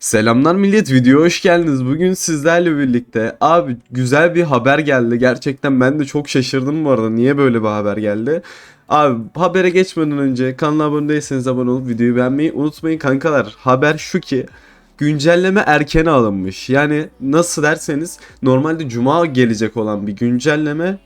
Selamlar millet videoya hoş geldiniz. Bugün sizlerle birlikte abi güzel bir haber geldi. Gerçekten ben de çok şaşırdım bu arada. Niye böyle bir haber geldi? Abi habere geçmeden önce kanala abone değilseniz abone olup videoyu beğenmeyi unutmayın kankalar. Haber şu ki güncelleme erken alınmış. Yani nasıl derseniz normalde cuma gelecek olan bir güncelleme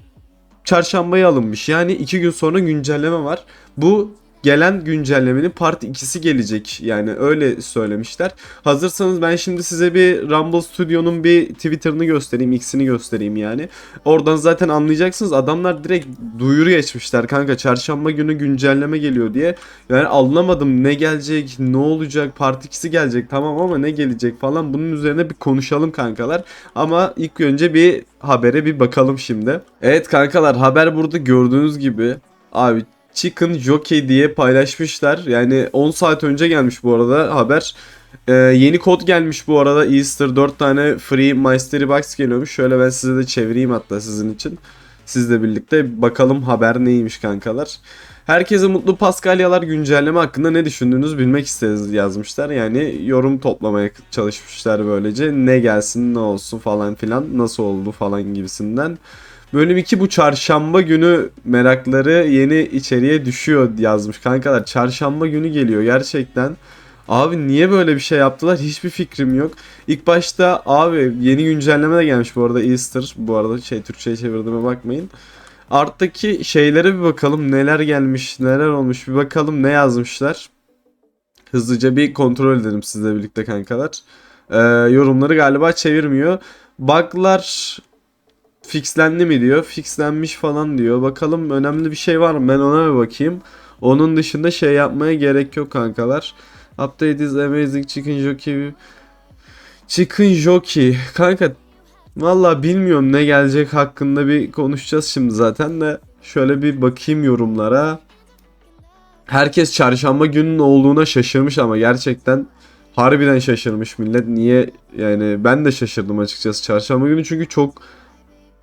çarşambaya alınmış. Yani iki gün sonra güncelleme var. Bu gelen güncellemenin part 2'si gelecek. Yani öyle söylemişler. Hazırsanız ben şimdi size bir Rumble Studio'nun bir Twitter'ını göstereyim, X'ini göstereyim yani. Oradan zaten anlayacaksınız. Adamlar direkt duyuru geçmişler kanka. Çarşamba günü güncelleme geliyor diye. Yani anlamadım ne gelecek, ne olacak, part 2'si gelecek tamam ama ne gelecek falan. Bunun üzerine bir konuşalım kankalar. Ama ilk önce bir habere bir bakalım şimdi. Evet kankalar haber burada gördüğünüz gibi. Abi Chicken Jockey diye paylaşmışlar. Yani 10 saat önce gelmiş bu arada haber. Ee, yeni kod gelmiş bu arada. Easter 4 tane free Mystery Box geliyormuş. Şöyle ben size de çevireyim hatta sizin için. Sizle birlikte bakalım haber neymiş kankalar. Herkese mutlu Paskalyalar güncelleme hakkında ne düşündüğünüzü bilmek isteriz yazmışlar. Yani yorum toplamaya çalışmışlar böylece. Ne gelsin ne olsun falan filan nasıl oldu falan gibisinden. Bölüm 2 bu çarşamba günü merakları yeni içeriye düşüyor yazmış kankalar. Çarşamba günü geliyor gerçekten. Abi niye böyle bir şey yaptılar hiçbir fikrim yok. İlk başta abi yeni güncelleme de gelmiş bu arada Easter. Bu arada şey Türkçe'ye çevirdiğime bakmayın. Arttaki şeylere bir bakalım neler gelmiş neler olmuş bir bakalım ne yazmışlar. Hızlıca bir kontrol edelim sizle birlikte kankalar. Ee, yorumları galiba çevirmiyor. Bug'lar fixlendi mi diyor. Fixlenmiş falan diyor. Bakalım önemli bir şey var mı? Ben ona bir bakayım. Onun dışında şey yapmaya gerek yok kankalar. Update is amazing chicken jockey. Chicken jockey. Kanka valla bilmiyorum ne gelecek hakkında bir konuşacağız şimdi zaten de. Şöyle bir bakayım yorumlara. Herkes çarşamba günün olduğuna şaşırmış ama gerçekten harbiden şaşırmış millet. Niye yani ben de şaşırdım açıkçası çarşamba günü çünkü çok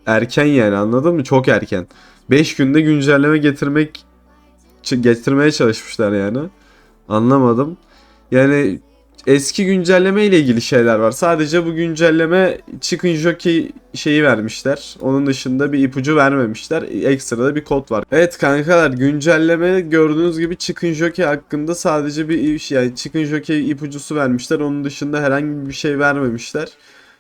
erken yani anladın mı? Çok erken. 5 günde güncelleme getirmek getirmeye çalışmışlar yani. Anlamadım. Yani eski güncelleme ile ilgili şeyler var. Sadece bu güncelleme Chicken Jockey şeyi vermişler. Onun dışında bir ipucu vermemişler. Ekstra da bir kod var. Evet kankalar güncelleme gördüğünüz gibi Chicken Jockey hakkında sadece bir iş yani Chicken Jockey ipucusu vermişler. Onun dışında herhangi bir şey vermemişler.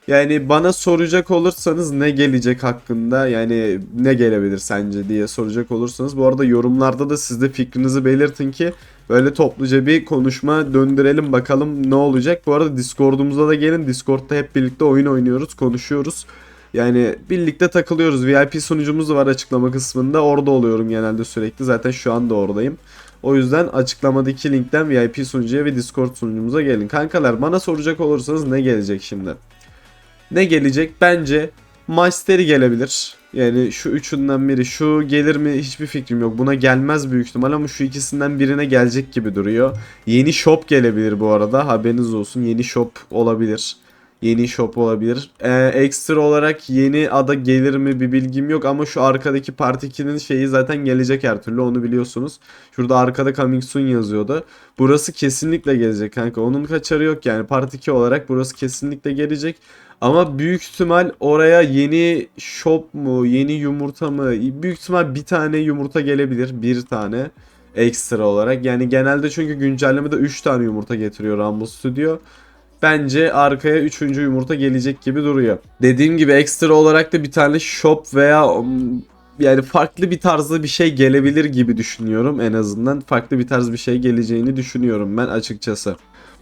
Yani bana soracak olursanız ne gelecek hakkında yani ne gelebilir sence diye soracak olursanız bu arada yorumlarda da siz de fikrinizi belirtin ki böyle topluca bir konuşma döndürelim bakalım ne olacak. Bu arada Discord'umuza da gelin. Discord'da hep birlikte oyun oynuyoruz, konuşuyoruz. Yani birlikte takılıyoruz. VIP sunucumuz var açıklama kısmında. Orada oluyorum genelde sürekli. Zaten şu anda oradayım. O yüzden açıklamadaki linkten VIP sunucuya ve Discord sunucumuza gelin. Kankalar bana soracak olursanız ne gelecek şimdi? Ne gelecek? Bence Mastery gelebilir. Yani şu üçünden biri. Şu gelir mi hiçbir fikrim yok. Buna gelmez büyük ihtimal ama şu ikisinden birine gelecek gibi duruyor. Yeni shop gelebilir bu arada. Haberiniz olsun. Yeni shop olabilir. Yeni shop olabilir. Ee, ekstra olarak yeni ada gelir mi bir bilgim yok ama şu arkadaki Part 2'nin şeyi zaten gelecek her türlü onu biliyorsunuz. Şurada arkada Coming Soon yazıyordu. Burası kesinlikle gelecek kanka. Onun kaçarı yok yani. Part 2 olarak burası kesinlikle gelecek. Ama büyük ihtimal oraya yeni shop mu, yeni yumurta mı? Büyük ihtimal bir tane yumurta gelebilir. Bir tane ekstra olarak. Yani genelde çünkü güncellemede 3 tane yumurta getiriyor Rumble Studio. Bence arkaya 3. yumurta gelecek gibi duruyor. Dediğim gibi ekstra olarak da bir tane shop veya yani farklı bir tarzda bir şey gelebilir gibi düşünüyorum en azından. Farklı bir tarz bir şey geleceğini düşünüyorum ben açıkçası.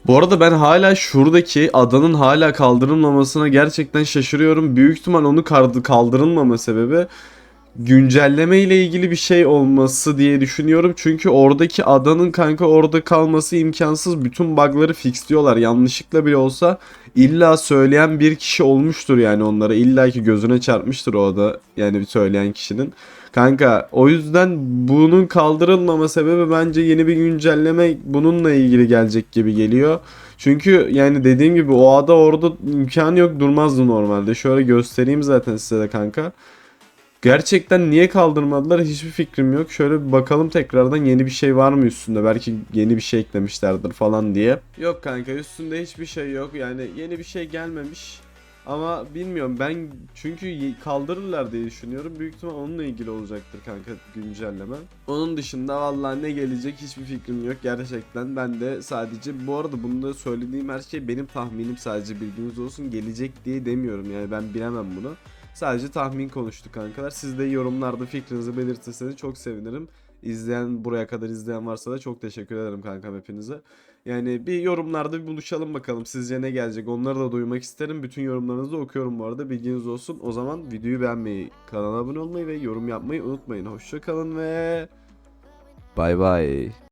Bu arada ben hala şuradaki adanın hala kaldırılmamasına gerçekten şaşırıyorum. Büyük ihtimal onu kaldı- kaldırılmama sebebi güncelleme ile ilgili bir şey olması diye düşünüyorum. Çünkü oradaki adanın kanka orada kalması imkansız. Bütün bug'ları fixliyorlar. Yanlışlıkla bile olsa illa söyleyen bir kişi olmuştur yani onlara. İlla ki gözüne çarpmıştır o ada yani söyleyen kişinin. Kanka o yüzden bunun kaldırılmama sebebi bence yeni bir güncelleme bununla ilgili gelecek gibi geliyor. Çünkü yani dediğim gibi o ada orada imkanı yok durmazdı normalde. Şöyle göstereyim zaten size de kanka. Gerçekten niye kaldırmadılar hiçbir fikrim yok. Şöyle bir bakalım tekrardan yeni bir şey var mı üstünde? Belki yeni bir şey eklemişlerdir falan diye. Yok kanka üstünde hiçbir şey yok. Yani yeni bir şey gelmemiş. Ama bilmiyorum ben çünkü kaldırırlar diye düşünüyorum. Büyük ihtimal onunla ilgili olacaktır kanka güncelleme. Onun dışında vallahi ne gelecek hiçbir fikrim yok gerçekten. Ben de sadece bu arada bunda söylediğim her şey benim tahminim sadece bilginiz olsun. Gelecek diye demiyorum yani ben bilemem bunu. Sadece tahmin konuştuk kankalar. Siz de yorumlarda fikrinizi belirtirseniz çok sevinirim. İzleyen buraya kadar izleyen varsa da çok teşekkür ederim kankam hepinize. Yani bir yorumlarda bir buluşalım bakalım sizce ne gelecek onları da duymak isterim. Bütün yorumlarınızı okuyorum bu arada bilginiz olsun. O zaman videoyu beğenmeyi, kanala abone olmayı ve yorum yapmayı unutmayın. Hoşça kalın ve bay bay.